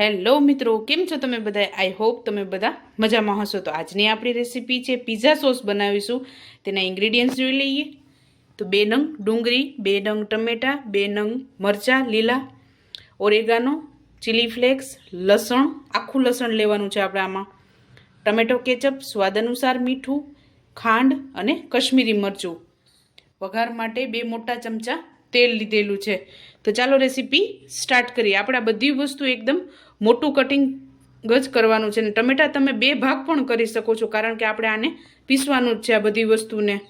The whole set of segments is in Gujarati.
હેલો મિત્રો, કેમ છો તમે બધા? આઈ હોપ તમે બધા મજામાં હશો. તો આજની આપણી રેસીપી છે પીઝા સોસ બનાવીશું. તેના ઇન્ગ્રીડિયન્ટ્સ જોઈ લઈએ. તો બે નંગ ડુંગળી, બે નંગ ટમેટાં, બે નંગ મરચાં, લીલા ઓરેગાનો ચીલી ફ્લેક્સ લસણ, આખું લસણ લેવાનું છે આપણે આમાં. ટમેટો કેચઅપ, સ્વાદ અનુસાર મીઠું, ખાંડ અને કશ્મીરી મરચું. વઘાર માટે બે મોટા ચમચા તેલ લીધેલું છે. તો ચાલો રેસીપી સ્ટાર્ટ કરીએ. આપણે આ બધી વસ્તુ એકદમ મોટું કટિંગ જ કરવાનું છે. અને ટમેટાં તમે બે ભાગ પણ કરી શકો છો, કારણ કે આપણે આને પીસવાનું જ છે આ બધી વસ્તુને.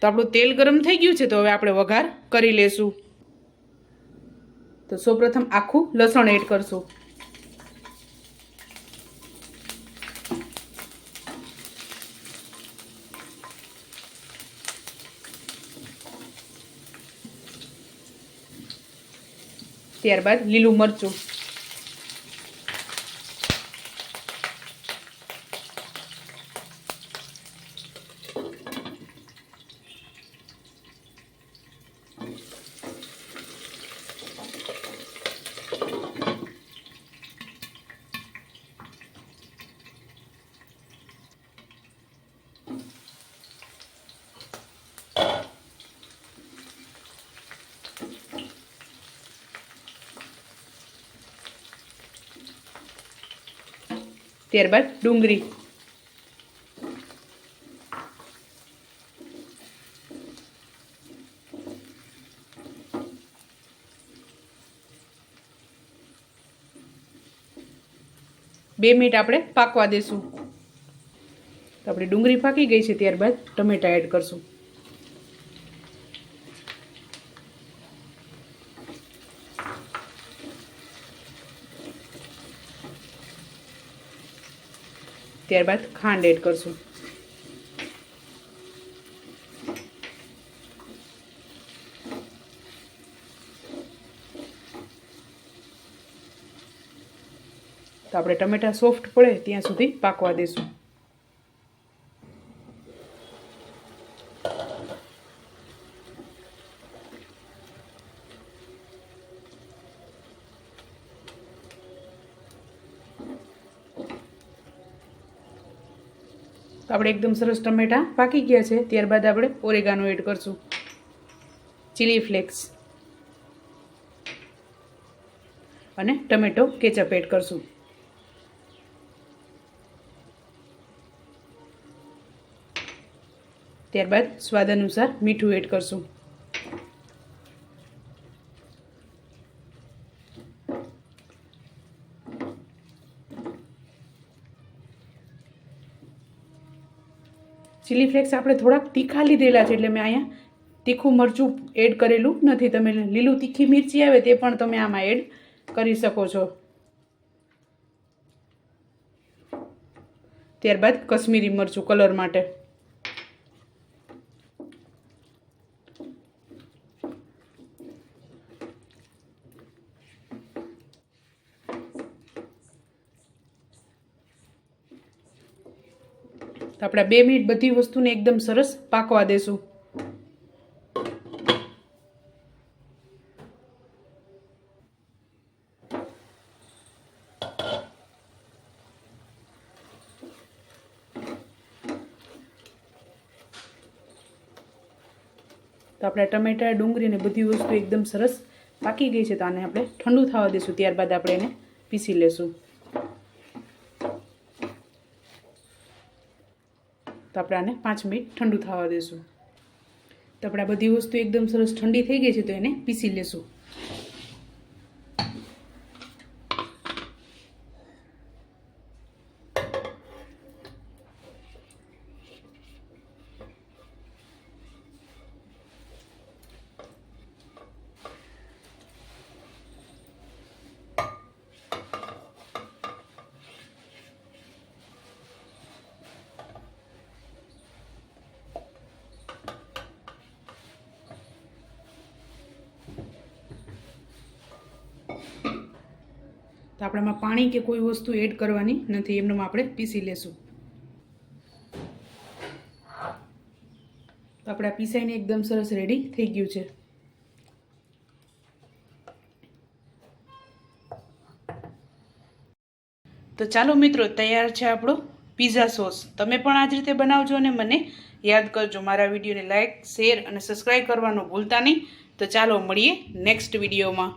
તો આપણું તેલ ગરમ થઈ ગયું છે, તો હવે આપણે વઘાર કરી લેશું. તો સૌપ્રથમ આખું લસણ એડ કરશું. ત્યારબાદ લીલું મરચું. ત્યારબાદ ડુંગળી. બે મિનિટ આપણે પાકવા દેશું. તો આપણે ડુંગળી પાકી ગઈ છે, ત્યારબાદ ટમેટા એડ કરશું. ત્યારબાદ ખાંડ એડ કરશું. તો આપણે ટમેટા સોફ્ટ પડે ત્યાં સુધી પાકવા દેશું. તો આપણે એકદમ સરસ ટમેટાં પાકી ગયા છે. ત્યારબાદ આપણે ઓરેગાનો એડ કરશું. ચીલી ફ્લેક્સ અને ટમેટો કેચઅપ એડ કરશું. ત્યારબાદ સ્વાદ અનુસાર મીઠું એડ કરશું. ચીલી ફ્લેક્સ આપણે થોડાક તીખા લીધેલા છે એટલે મેં અહીંયા તીખું મરચું એડ કરેલું નથી. તમે લીલું તીખી મિરચી આવે તે પણ તમે આમાં એડ કરી શકો છો. ત્યારબાદ કશ્મીરી મરચું કલર માટે. તો આપણે બે મિનિટ બધી વસ્તુને એકદમ સરસ પાકવા દેશું. તો આપણે ટમેટા ડુંગળીને બધી વસ્તુ એકદમ સરસ પાકી ગઈ છે તો આને આપણે ઠંડુ થવા દઈશું ત્યારબાદ આપણે એને પીસી લેશું. તો આપણે આને પાંચ મિનિટ ઠંડુ થવા દઈશું તો આપણે આ બધી વસ્તુ એકદમ સરસ ઠંડી થઈ ગઈ છે તો એને પીસી લેશું. તો આપણે આમાં પાણી કે કોઈ વસ્તુ એડ કરવાની નથી, એમને આપણે પીસી લેશું. તો આપણે આ પીસાઈને એકદમ સરસ રેડી થઈ ગયું છે. તો ચાલો મિત્રો, તૈયાર છે આપણો પીઝા સોસ તમે પણ આ જ રીતે બનાવજો અને મને યાદ કરજો. મારા વિડીયોને લાઇક શેર અને સબસ્ક્રાઈબ કરવાનું ભૂલતા નહીં. તો ચાલો મળીએ નેક્સ્ટ વિડીયોમાં.